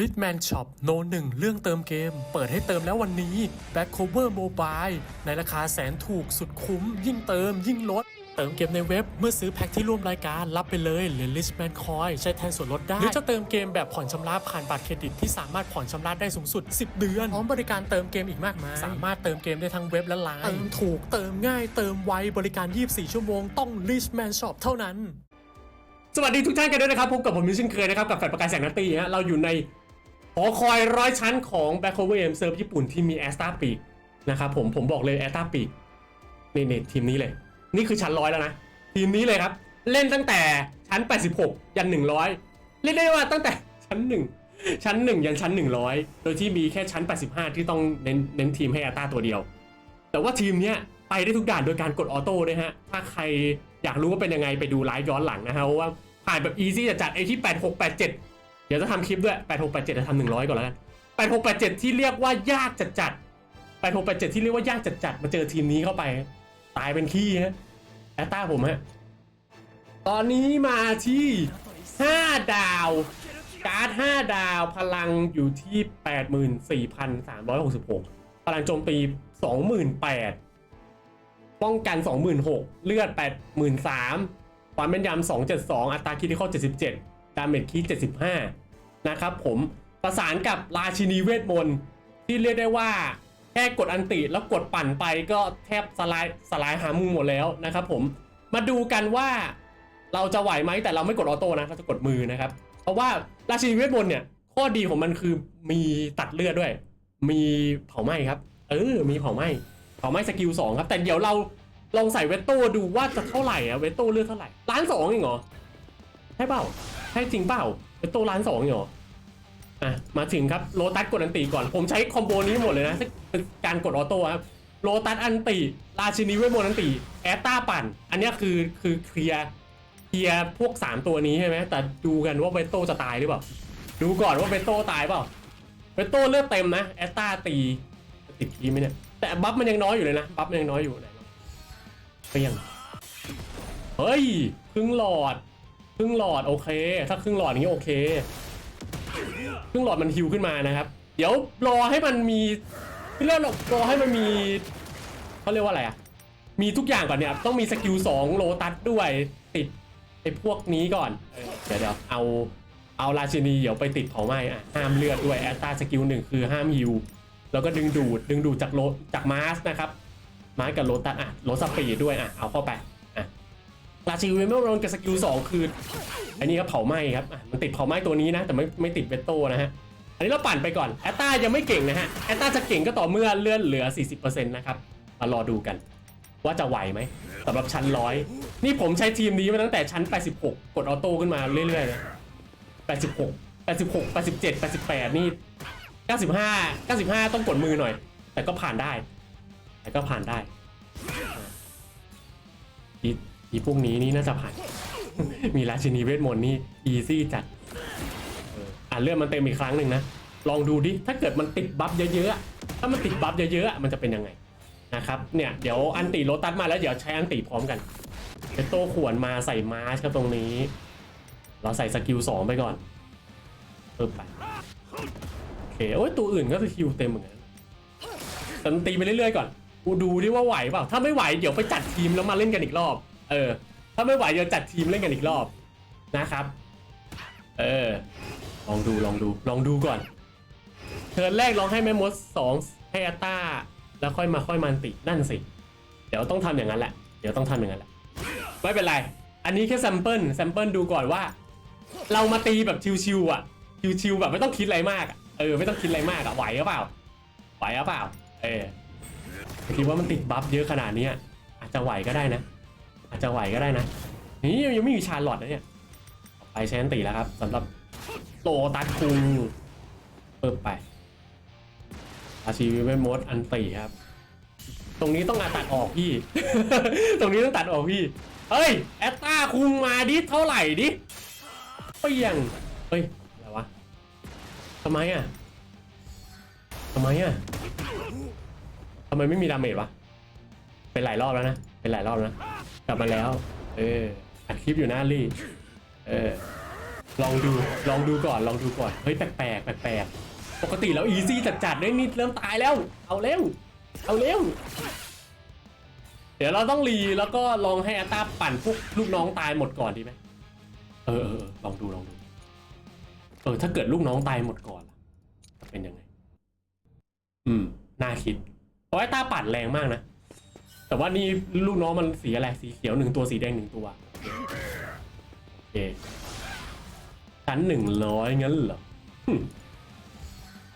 r i t m a n Shop โนหนึ่งเรื่องเติมเกม เปิดให้เติมแล้ววันนี้ Back Cover Mobile ในราคาแสนถูกสุดคุ้ม ยิ่งเติมยิ่งลด เติมเกมในเว็บเมื่อซื้อแพ็คที่ร่วมรายการรับไปเลยเหรียญ Richman Coin ใช้แทนส่วนลดได้ หรือจะเติมเกมแบบผ่อนชำระผ่านบัตรเครดิตที่สามารถผ่อนชำระได้สูงสุด 10 เดือน พร้อมบริการเติมเกมอีกมากมาย สามารถเติมเกมได้ทั้งเว็บและไลน์เติมถูกเติมง่ายเติมไวบริการ 24 ชั่วโมงต้อง Richman Shop เท่านั้นสวัสดีทุกท่านกันด้วยนะครับพบกับผมมิชชินเคยนะครับกับแฟลประกายแสงนัตตี้ฮะเราอยู่ใน หอคอยร้อยชั้นของ Back Over M เซิร์ฟญี่ปุ่นที่มีแอสตาปีกนะครับผมผมบอกเลยแอสตาปีกนี่นทีมนี้เลย นี่คือชั้นร้อยแล้วนะ ทีมนี้เลยครับ เล่นตั้งแต่ชั้น 86 ยัน 100เล่นได้ว่าตั้งแต่ชั้น 1 ชั้น 1 ยันชั้น 100 โดยที่มีแค่ชั้น 85 ที่ต้องเน้นเน้นทีมให้แอสตาตัวเดียว แต่ว่าทีมเนี้ยไปได้ทุกด่านโดยการกดออโต้ด้วยฮะถ้าใครอยากรู้ว่าเป็นยังไงไปดูไลฟ์ย้อนหลังนะฮะเพราะว่าผ่านแบบอีซี่จะจัดไอที่8687 ดี๋ยวจะทำคลิปด้วย 8687จะทำ100ก่อนแล้วกัน8687 ที่เรียกว่ายากจัดจัด8687 ที่เรียกว่ายากจัดจัดมาเจอทีมนี้เข้าไป ตายเป็นขี้ฮะแอตตาผมฮะ ตอนนี้มาที่ 5 ดาวการ์ด5ดาวพลังอยู่ที่ 84,366 พลังโจมตี 28,000ป้องกัน 26,000 เลือด 83,000 ความแม่นยำ272 อัตราคิดที่ข้อ77 ดาเมจคี75 นะครับผมประสานกับราชินีเวทมนต์ที่เรียกได้ว่าแค่กดอันติแล้วกดปั่นไปก็แทบสลายสลายหามุมหมดแล้วนะครับผมมาดูกันว่าเราจะไหวไหมแต่เราไม่กดออโต้นะเราจะกดมือนะครับ เพราะว่าราชินีเวทมนต์เนี่ยข้อดีของมันคือมีตัดเลือดด้วย มีเผาไหม้ครับ เออ มีเผาไหม้เผาไหม้สกิลสองครับ แต่เดี๋ยวเราลองใส่เวตโต้ดูว่าจะเท่าไหร่อะเวตโต้เลือดเท่าไหร่ล้านสองเองเหรอใช่เปล่าใช่จริงเปล่า เวตโตล้านสองเองเหรออะมาถึงครับโลตัสกดอันติก่อน ผมใช้คอมโบนี้หมดเลยนะเป็นการกดออโต้ครับโลตัสอันติราชินีเวทมนต์อันติแอตตาปั่น อันนี้คือคือเคลียร์เคลียร์พวก 3 ตัวนี้ใช่ไหมแต่ดูกันว่าเวตโต้จะตายหรือเปล่าดูก่อนว่าเวตโต้ตายเปล่าเวตโต้เลือดเต็มนะแอตตาตีติดทีไหมเนี่ยแต่บัฟมันยังน้อยอยู่เลยนะบัฟมันยังน้อยอยู่ไหนลองเปรี้ยงเฮ้ยครึ่งหลอด รึ่งหลอดโอเค ถ้าครึ่งหลอดอย่างนี้โอเค ครึ่งหลอดมันฮิวขึ้นมานะครับ เดี๋ยวรอให้มันมีเรียกว่ารอให้มันมีเขาเรียกว่าอะไรอะมีทุกอย่างก่อนเนี่ย ต้องมีสกิลสองโลตัสด้วยติดไอ้พวกนี้ก่อน เดี๋ยวเดี๋ยวเอาเอาราชินีเดี๋ยวไปติดเผาไหม้อะห้ามเลือดด้วยแอตตาสกิลหนึ่งคือห้ามฮิวแล้วก็ดึงดูดดึงดูดจากโลจากมาสนะครับมาสกับโลตัสอะโลสปีดด้วยอะเอาเข้าไป ราชินีเวเมอร์โรนกับสกิลสองคืออันนี้ก็เผาไหม้ครับมันติดเผาไหม้ตัวนี้นะ แต่ไม่ไม่ติดเวตโต้นะฮะอันนี้เราปั่นไปก่อนแอตตายังไม่เก่งนะฮะแอตตาจะเก่งก็ต่อเมื่อเลื่อนเหลือ 40%นะครับมารอดูกัน ว่าจะไหวไหมสำหรับชั้นร้อยนี่ผมใช้ทีมนี้มาตั้งแต่ชั้น 86 กดออโต้ขึ้นมาเรื่อยๆเลย86 86 87 88 นี่ 95 95 ต้องกดมือหน่อย แต่ก็ผ่านได้ แต่ก็ผ่านได้ อีพวกนี้นี่น่าจะผ่าน มีราชินีเวทมนต์นี่อีซี่จัดอ่านเลื่อนมันเต็มอีกครั้งหนึ่งนะ ลองดูดิ ถ้าเกิดมันติดบัฟเยอะๆ ถ้ามันติดบัฟเยอะๆ มันจะเป็นยังไงนะครับ เนี่ยเดี๋ยวอันติโรตัสมาแล้วเดี๋ยวใช้อันติพร้อมกันเปโต้ขวนมาใส่มาร์ชครับตรงนี้ เราใส่สกิลสองไปก่อนปึ๊บไปโอเคโอ้ยตัวอื่นก็สกิลเต็มเหมือนกันแต่มันตีไปเรื่อยๆก่อน กูดูดิว่าไหวเปล่า ถ้าไม่ไหวเดี๋ยวไปจัดทีมแล้วมาเล่นกันอีกรอบ เออ ถ้าไม่ไหวเดี๋ยวจัดทีมเล่นกันอีกรอบนะครับ เออ ลองดูลองดูลองดูก่อนเทิร์นแรกลองให้แม่มดสองให้อัตาแล้วค่อยมาค่อยมันตินั่นสิ เดี๋ยวต้องทำอย่างนั้นแหละ เดี๋ยวต้องทำอย่างนั้นแหละ ไม่เป็นไร อันนี้แค่แซมเปิลแซมเปิลดูก่อนว่า เรามาตีแบบชิวๆอะ ชิวๆแบบไม่ต้องคิดอะไรมากเออไม่ต้องคิดอะไรมากอะไหวหรือเปล่า ไหวหรือเปล่า เออคิดว่ามันติดบัฟเยอะขนาดนี้อาจจะไหวก็ได้นะ อาจจะไหวก็ได้นะนี่ยังไม่มีชาร์ลอตนะเนี่ยไปใช้อันตีแล้วครับสำหรับโตตัดคุงเปิดไปอาชีวิเวมดอันตีครับ ตรงนี้ต้องตัดออกพี่ ตรงนี้ต้องตัดออกพี่เฮ้ยแอตตาคุงมาดิเท่าไหร่ดิเปียงเฮ้ยอะไรวะทำไมอะทำไมอะทำไมไม่มีดาเมจวะเป็นหลายรอบแล้วนะเป็นหลายรอบแล้วนะ ลับมาแล้ว เอออัดคลิปอยู่หน้าลี่เออลองดูลองดูก่อนลองดูก่อนเฮ้ยแปลกแปลกแปลกปกติแล้วอีซี่จัดจัดๆได้นี่เริ่มตายแล้ว เอาเร็ว เอาเร็ว เดี๋ยวเราต้องรีแล้วก็ลองให้อาตาปั่นพวกลูกน้องตายหมดก่อนดีไหมเออเออเออลองดูลองดูเออถ้าเกิดลูกน้องตายหมดก่อนล่ะจะเป็นยังไง อืมน่าคิดเพราะไอ้ตาปั่นแรงมากนะ แต่ว่านี่ลูกน้องมันสีอะไรสีเขียวหนึ่งตัวสีแดงหนึ่งตัวโอเคชั้นหนึ่งร้อยงั้นเหรอ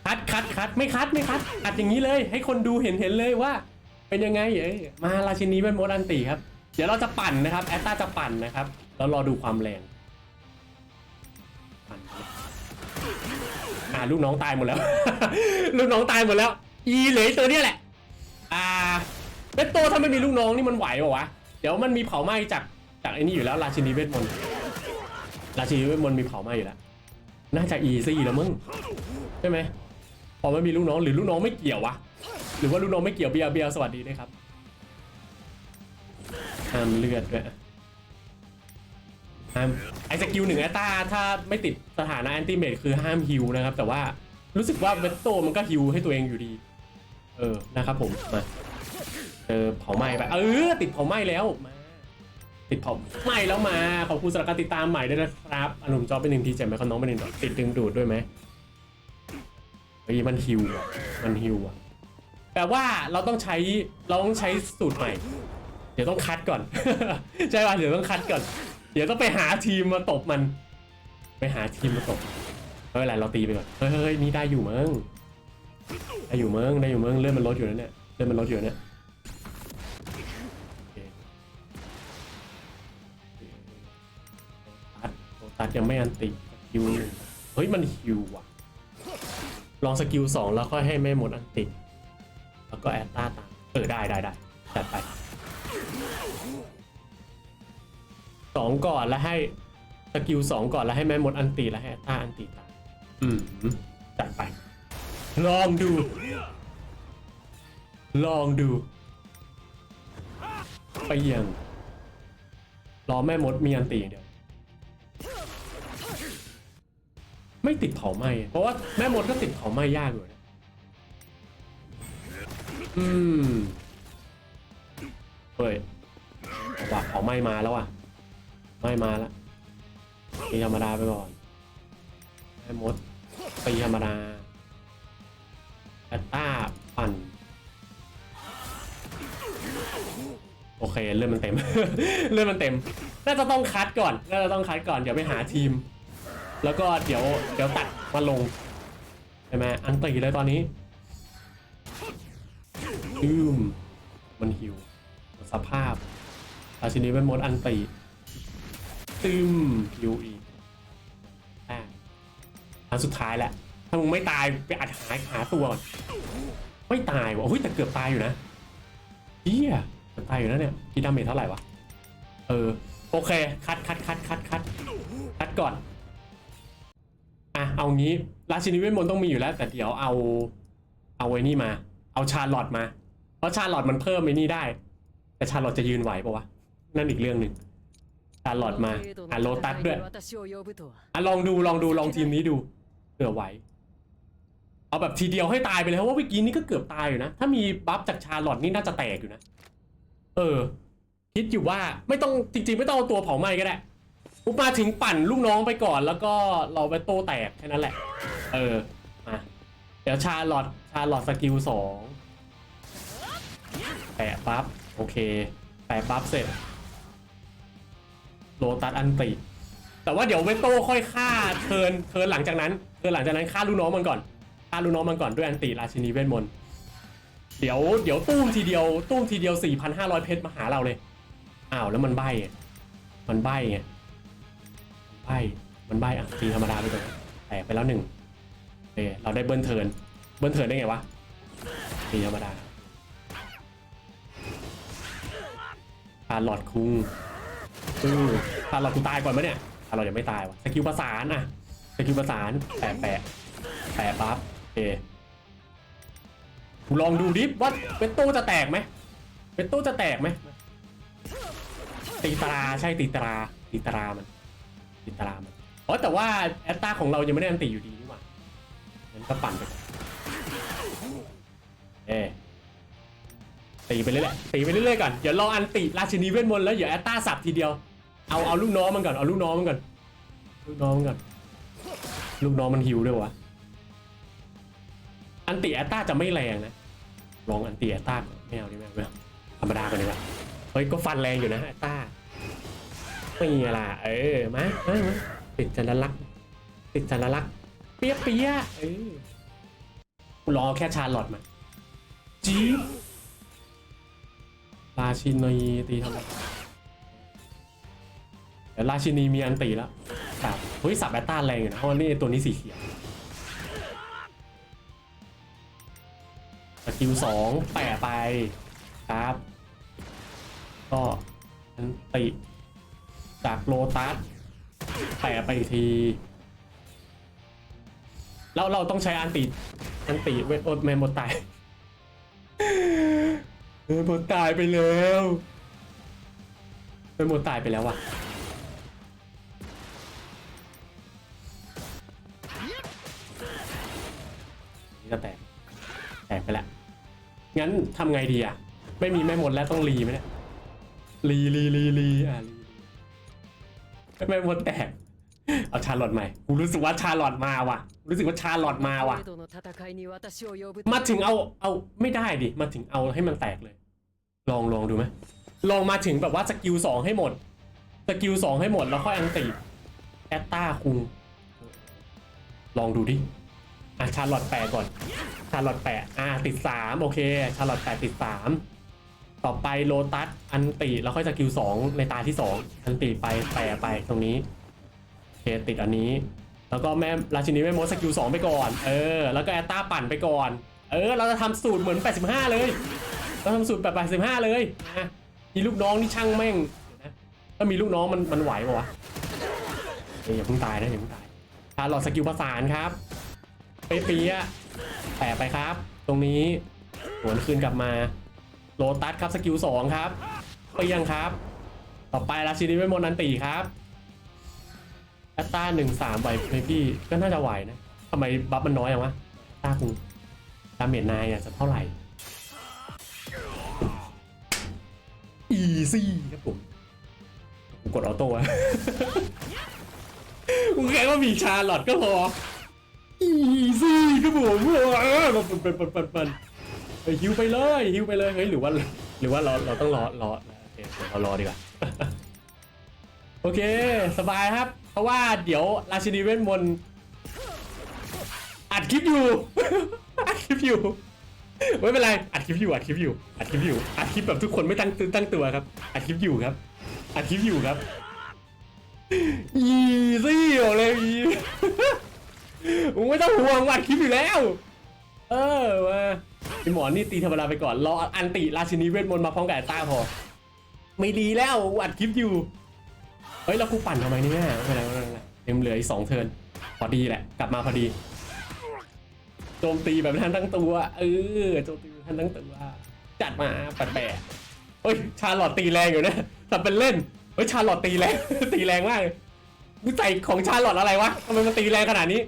คัดคัดคัดไม่คัดไม่คัดอัดอย่างนี้เลย ให้คนดูเห็นเห็นเลยว่า เป็นยังไงเอ้ยมาราชินีเป็นโมดันตีครับ เดี๋ยวเราจะปั่นนะครับแอตตาจะปั่นนะครับแล้วรอดูความแรงปั่นอ่าลูกน้องตายหมดแล้ว ลูกน้องตายหมดแล้ว อีเหลยตัวเนี้ยแหละ อ่า เวทโตถ้าไม่มีลูกน้องนี่มันไหวปะวะ เดี๋ยวมันมีเผาไหม้จากจากไอ้นี่อยู่แล้วราชินีเวทมนต์ราชินีเวทมนต์มีเผาไหม้อยู่แล้ว น่าจะอีซี่แล้วมึงใช่ไหมพอไม่มีลูกน้องหรือลูกน้องไม่เกี่ยววะ หรือว่าลูกน้องไม่เกี่ยวเบียร์เบียร์สวัสดีด้วยครับห้ามเลือดด้วยห้ามไอสกิลหนึ่งแอตตาถ้าไม่ติดสถานะแอนติเมทคือห้ามฮิวนะครับ แต่ว่ารู้สึกว่าเวทโตมันก็ฮิวให้ตัวเองอยู่ดี เออนะครับผมมา เออเผาไหม้ไป เออ ติดเผาไหม้แล้วมาติดเผาไหม้แล้วมาขอบคุณสำหรับการติดตามใหม่ด้วยนะครับอนุมจอบเป็นหนึ่งทีเจ็บไหมเขาน้องเป็นหนึ่งดอกติดดึงดูดด้วยไหมเฮ้ยมันฮิวอะมันฮิวอะแปลว่าเราต้องใช้เราต้องใช้สูตรใหม่ เดี๋ยวต้องคัดก่อน ใช่ป่ะเดี๋ยวต้องคัดก่อน เดี๋ยวต้องไปหาทีมมาตบมัน ไปหาทีมมาตบไม่เป็นไรเราตีไปก่อนเฮ้ยเฮ้ยนี่ได้อยู่มั้งได้อยู่มั้งได้อยู่มั้งเลื่อนมันลดอยู่แล้วเนี่ยเลื่อนมันลดอยู่แล้วเนี่ย ตัดโอ้ตัดยังไม่อันติสกิลหนึ่งเฮ้ยมันฮิวว่ะ ลองสกิลสองแล้วค่อยให้ไม่หมดอันติ แล้วก็แอตตาตามเออได้ได้ได้จัดไปสองก่อนแล้วให้สกิลสองก่อนแล้วให้แม่มดอันติแล้วให้แอตตาอันติตามอืมจัดไป ลองดู ลองดู ไปยังรอแม่มดมีอันตีอย่างเดียว ไม่ติดเผาไหมเพราะว่าแม่มดก็ติดเผาไหมยากอยู่นะอืมเฮ้ยเอาว่ะเผาไหมมาแล้วอะไหม้มาล้วตีธรรมดาไปก่อนแม่มดตีธรรมดาแอตตาปั่นโอเคเริ่มมันเต็มเริ่มมันเต็ม น่าจะต้องคัดก่อน น่าจะต้องคัดก่อน เดี๋ยวไปหาทีม แล้วก็เดี๋ยวเดี๋ยวตัดมาลงใช่ไหมอันตีเลยตอนนี้อืมมันหิว สภาพราชินีเป็นมดอันตีตึมหิวอีกอะอันสุดท้ายแหละถ้ามึงไม่ตายไปอัดหายหาตัวก่อนไม่ตายว่ะเฮ้ยแต่เกือบตายอยู่นะเฮียเกือบตายอยู่นะเนี่ยคิดดาเมจเท่าไหร่วะเออโอเค คัดคัดคัดคัดคัดคัดก่อน เอางี้ราชินีเวทมนต์ต้องมีอยู่แล้ว แต่เดี๋ยวเอา เอาไว้นี่มา เอาชาร์ลอตมา เพราะชาร์ลอตมันเพิ่มไอ้นี่ได้ แต่ชาร์ลอตจะยืนไหวปะวะ นั่นอีกเรื่องหนึ่งชาร์ลอตมาอะโลตัสด้วยอะลองดูลองดูลองทีมนี้ดูเผื่อไหวเอาแบบทีเดียวให้ตายไปเลยเพราะว่าวิกีนี้ก็เกือบตายอยู่นะ ถ้ามีบัฟจากชาร์ลอตนี่น่าจะแตกอยู่นะ เออ คิดอยู่ว่าไม่ต้องจริง ๆ ไม่ต้องเอาตัวเผาไหม้ก็ได้ ปุ๊บมาถึงปั่นลูกน้องไปก่อนแล้วก็เราไปโตแตกแค่นั้นแหละ เออมาเดี๋ยวชาลอตชาลอตสกิลสองแปะบัฟโอเค แปะบัฟเสร็จโลตัสอันติ แต่ว่าเดี๋ยวเวโต้ค่อยฆ่าเทินเทินหลังจากนั้นเทินหลังจากนั้นฆ่าลูกน้องมันก่อนฆ่าลูกน้องมันก่อนด้วยอันติราชินีเวทมนต์เดี๋ยวเดี๋ยวตุ้มทีเดียวตุ้มทีเดียว 4,500 เพชรมาหาเราเลย อ้าวแล้วมันใบไงมันใบ้ไง ใบมันใบอะตีธรรมดาไปก่อนแตกไปแล้วหนึ่งเออเราได้เบิ้ลเทิร์นเบิ้ลเทิร์นได้ไงวะตีธรรมดาคาร์ลอดคุงอือถ้าเรากูตายก่อนไหมเนี่ยถ้าเรายังไม่ตายวะสกิลประสานอะสกิลประสานแปะแปะแปะบัฟโอเคกูลองดูดิว่าเวตโต้จะแตกไหมเวตโต้จะแตกไหมตีตราใช่ตีตราตีตรามัน ตีตรามันอ๋อแต่ว่าแอตตาของเรายังไม่ได้อันติอยู่ดีนี่หว่างั้นก็ปั่นไปก่อนเอตีไปเรื่อยๆตีไปเรื่อยๆก่อนเดี๋ยวรออันติราชินีเวทมนต์แล้วเดี๋ยวแอตตาสับทีเดียว เอาเอาลูกน้องมันก่อน เอาลูกน้องมันก่อน ลูกน้องมันก่อน ลูกน้องมันหิวด้วยวะ อันติแอตตาจะไม่แรงนะ ลองอันติแอตตาก่อนไม่เอาดิไม่เอาไม่เอาธรรมดาก่อนดีกว่า เฮ้ยก็ฟันแรงอยู่นะแอตตา ม่มีอะไรเออมามามาติดจันลักษณ์ติดจันลักษณ์เปียเปียเออรอแค่ชาร์ลอตมาจี๊บราชินีตีทำไมเดี๋ยวราชินีมีอันตีแล้วสับเฮ้ยสับแอตตาแรงอยู่นะเพราะว่านี่ตัวนี้สีเขียวสกิลสองแปะไปครับ ก็อันติ จากโลตัสแปะไปอีกที แล้วเราต้องใช้อันติอันติเวทโอดแมนหมดตายเออหมดตายไปแล้วเออหมดตายไปแล้วว่ะนี่ก็แตกแตกไปแล้วงั้นทำไงดีอะ ไม่มีแม่มดแล้วต้องรีไหมเนี่ยรีรีรีรีอะรี ทำไม่หมดแตก เอาชาลอตใหม่ กูรู้สึกว่าชาลอตมาว่ะ รู้สึกว่าชาลอตมาว่ะ มาถึงเอา เอาไม่ได้ดิ มาถึงเอาให้มันแตกเลย ลองลองดูไหมลองมาถึงแบบว่าสกิลสองให้หมด สกิลสองให้หมดแล้วค่อยอังตีแอตตาคุง ลองดูดิ อะชาลอตแปะก่อน ชาลอตแปะ อะติดสามโอเค ชาลอตแปะติดสาม ต่อไปโลตัสอันติแล้วค่อยสกิลสองในตาที่สองอันติไปแปะไปตรงนี้โอเคติดอันนี้ แล้วก็แม่ราชินีแม่มดสกิลสองไปก่อน เออ แล้วก็แอตตาปั่นไปก่อน เออ เราจะทำสูตรเหมือน 85 เลยเราทำสูตรแบบ 85 เลยนะมีลูกน้องนี่ช่างแม่งนะถ้ามีลูกน้องมันมันไหวปะวะเอ้ยอย่าเพิ่งตายนะอย่าเพิ่งตายชาร์ลอตสกิลประสานครับเป๊ะเปี๊ยะแปะไปครับ ตรงนี้หวนคืนกลับมา โลตัสครับสกิลสองครับเปียงครับ ต่อไปราชินีเวทมนต์นันตีครับแอตตาหนึ่งสามไหวไหมพี่ก็น่าจะไหวนะทำไมบัฟมันน้อยอย่างวะตาคุณดาเมจนายอะจะเท่าไหร่อีซี่ครับผมกูกดออโต้อะกูแค่ว่ามีชาร์ลอตก็พออีซี่ครับผมเออมันเป็นเป็นเป็นเป็น เฮ้ยฮิวไปเลยฮิวไปเลยเฮ้ยหรือว่าหรือว่าเราเราต้องรอรอโอเคเรารอดีกว่าโอเคสบายครับ เพราะว่าเดี๋ยวราชินีเวทมนต์อัดคลิปอยู่อัดคลิปอยู่ไม่เป็นไรอัดคลิปอยู่อัดคลิปอยู่อัดคลิปอยู่อัดคลิปแบบทุกคนไม่ตั้งตั้งตัวครับอัดคลิปอยู่ครับอัดคลิปอยู่ครับอีซี่บอกเลยอีมึงไม่ต้องห่วงอัดคลิปอยู่แล้ว เออมา อหมอนี่ตีธรรมดาไปก่อนรออันติราชินีเวทมนต์มาพร้อมกับไอ้ต้าพอ ไม่ดีแล้วอัดคลิปอยู่ เฮ้ยแล้วกูปั่นทำไมเนี่ยไม่เป็นไรไม่เป็นไรเต็มเหลืออีกสองเทิร์นพอดีแหละ กลับมาพอดีโจมตีแบบทันทั้งตัวเออโจมตีทันทั้งตัวจัดมาแปดแปดเฮ้ยชาลอตตีแรงอยู่นะแต่เป็นเล่นเฮ้ยชาลอตตีแรงตีแรงมากเลยกูใส่ของชาลอตอะไรวะทำไมมันตีแรงขนาดนี้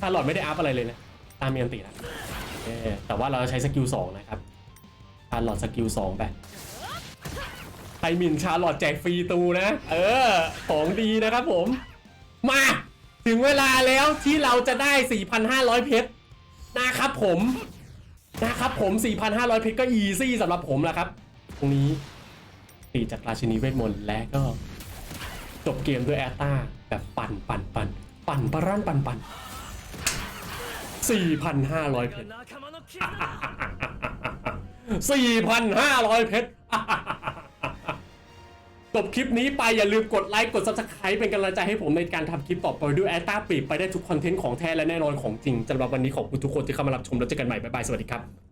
ชาลอตไม่ได้อัพอะไรเลยนะตามเมียนตีนะเออแต่ว่าเราจะใช้สกิลสองนะครับชาร์ลอตสกิลสองไปไทมินชาร์ลอตแจกฟรีตูนะ เออ ของดีนะครับผม มา ถึงเวลาแล้วที่เราจะได้ 4,500 เพชรนะครับผมนะครับผม 4,500 เพชรก็อีซี่สำหรับผมแล้วครับ ตรงนี้ตีจากราชินีเวทมนต์และก็ จบเกมด้วยแอตตาแบบปั่นปั่นปั่นปั่นปะรั่นปั่นปั่น 4,500 เพชร 4,500 เพชรจบคลิปนี้ไปอย่าลืมกดไลค์กด subscribe เป็นกำลังใจให้ผมในการทำคลิปต่อไปด้วยแอตตาปีกไปได้ทุกคอนเทนต์ของแท้และแน่นอนของจริงสำหรับวันนี้ขอบคุณทุกคนที่เข้ามารับชมแล้วเจอกันใหม่บ๊ายบายสวัสดีครับ